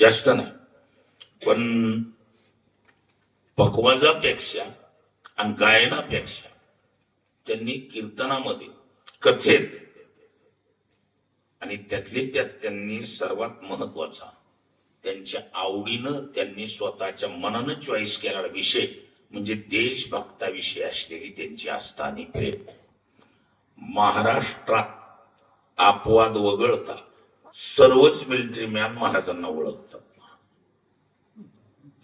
जास्त नाही. पण पकवाजापेक्षा आणि गायनापेक्षा त्यांनी कीर्तनामध्ये कथेत आणि त्यातले त्यात त्यांनी सर्वात महत्त्वाचा त्यांच्या आवडीनं त्यांनी स्वतःच्या मनानं चॉईस केलेला विषय म्हणजे देशभक्ताविषयी असलेली त्यांची आस्था आणि प्रेम. महाराष्ट्रात अपवाद वगळता सर्वच मिलिटरी मॅन महाराजांना ओळखतात.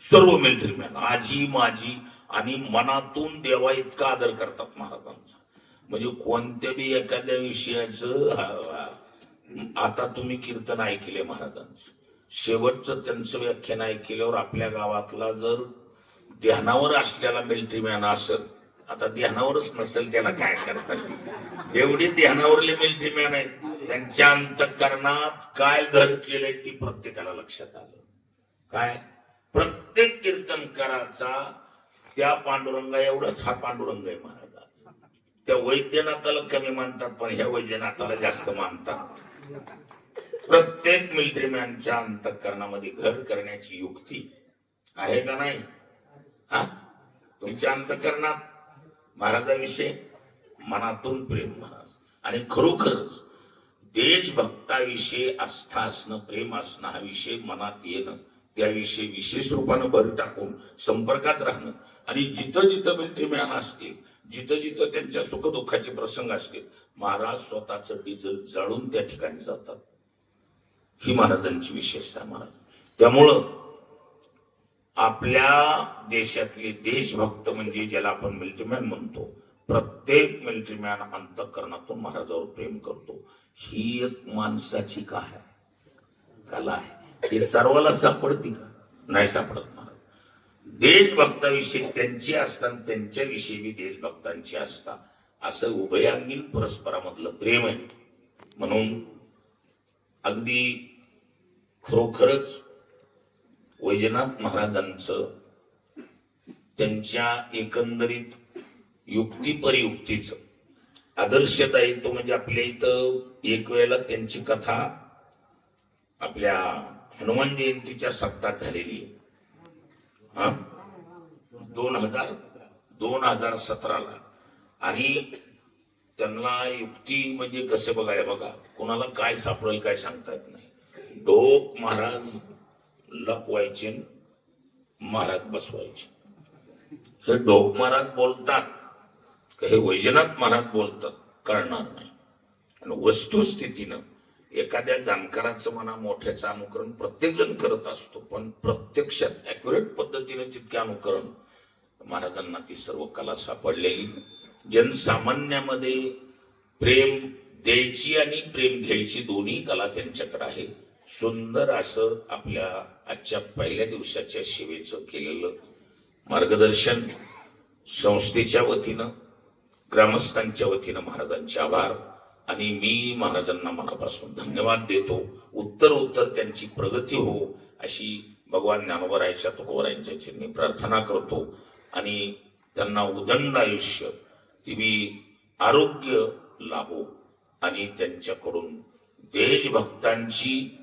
सर्व मिलिटरी मॅन आजी माजी आणि मनातून देवा इतका आदर करतात महाराजांचा. म्हणजे कोणत्या बी एखाद्या विषयाचं आता तुम्ही कीर्तन ऐकले महाराजांचं. शेवटचं त्यांचं व्याख्यान ऐकल्यावर आपल्या गावातला जर ध्यानावर असलेला मिलिटरी मॅन असेल आता ध्यानावरच नसेल त्याला काय करतात एवढे ध्यानावरले मिलिटरी मॅन आहेत. त्यांच्या अंतकरणात काय घर केलंय ती प्रत्येकाला लक्षात आलं. काय? प्रत्येक कीर्तनकाराचा त्या पांडुरंगा एवढाच हा पांडुरंग आहे महाराजाचा. त्या वैद्यनाथाला कमी मानतात पण ह्या वैद्यनाथाला जास्त मानतात. प्रत्येक मिलिटरीमॅनच्या अंतकरणामध्ये घर करण्याची युक्ती आहे का नाही? हा? तुमच्या अंतकरणात महाराजाविषयी मनातून प्रेम महाराज. आणि खरोखरच देशभक्ताविषयी आस्था असणं प्रेम असणं हा विषय मनात येणं त्याविषयी विशेष रूपानं भर टाकून संपर्कात राहणं. आणि जिथं जिथं मिलिटरी मॅन असतील जिथं जिथं त्यांच्या सुखदुःखाचे प्रसंग असतील महाराज स्वतःच डिझेल जाळून त्या ठिकाणी जातात. ही महाराजांची विशेषता आहे महाराज. त्यामुळं आपल्या देशातले देशभक्त म्हणजे ज्याला आपण मिलिटरीमॅन म्हणतो प्रत्येक मिलिटरी मॅन अंतकरणातून महाराजावर प्रेम करतो. ही एक माणसाची काय आहे. कला आहे. हे सर्वाला सापडती का? नाही सापडत महाराज देशभक्ताविषयी त्यांची असता त्यांच्याविषयी बी देशभक्तांची असता असं उभयांगीन परस्परामधलं प्रेम आहे. म्हणून अगदी खरोखरच वैजनाथ महाराजांचं त्यांच्या एकंदरीत युक्ती परियुक्तीचं. येतो म्हणजे आपल्या इथं एक वेळेला त्यांची कथा आपल्या हनुमान जयंतीच्या सत्तात झालेली आहे. हा? दोन हजार दोन हजार सतराला. आणि त्यांना युक्ती म्हणजे कसे बघाय बघा कोणाला काय सापडेल काय सांगता येत नाही. डोक महाराज लपवायचे महाराज बसवायचे. हे डोक महाराज बोलतात. हे वैजनाथ महाराज बोलतात कळणार नाही. आणि वस्तुस्थितीनं एखाद्या जाणकाराचं म्हणा मोठ्याचं अनुकरण प्रत्येक जण करत असतो पण प्रत्यक्षात अॅक्युरेट पद्धतीने तितके अनुकरण महाराजांना ती सर्व कला सापडलेली. जनसामान्यामध्ये प्रेम द्यायची आणि प्रेम घ्यायची दोन्ही कला त्यांच्याकडे आहे. सुंदर असं आपल्या आजच्या पहिल्या दिवसाच्या सेवेचं केलेलं मार्गदर्शन संस्थेच्या वतीनं ग्रामस्थांच्या वतीनं महाराजांचे आभार. आणि मी महाराजांना मनापासून धन्यवाद देतो. उत्तर उत्तर त्यांची प्रगती हो अशी भगवान ज्ञानोबरायच्या तुकोबरायांच्या चिन्ही प्रार्थना करतो. आणि त्यांना उदंड आयुष्य ती आरोग्य लाभो. आणि त्यांच्याकडून देशभक्तांची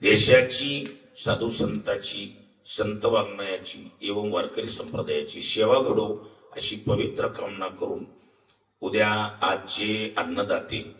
देशाची साधू संताची संत वाङ्मयाची एवं वारकरी संप्रदायाची सेवा घडो अशी पवित्र कामना करून उद्या आजचे अन्नदाते.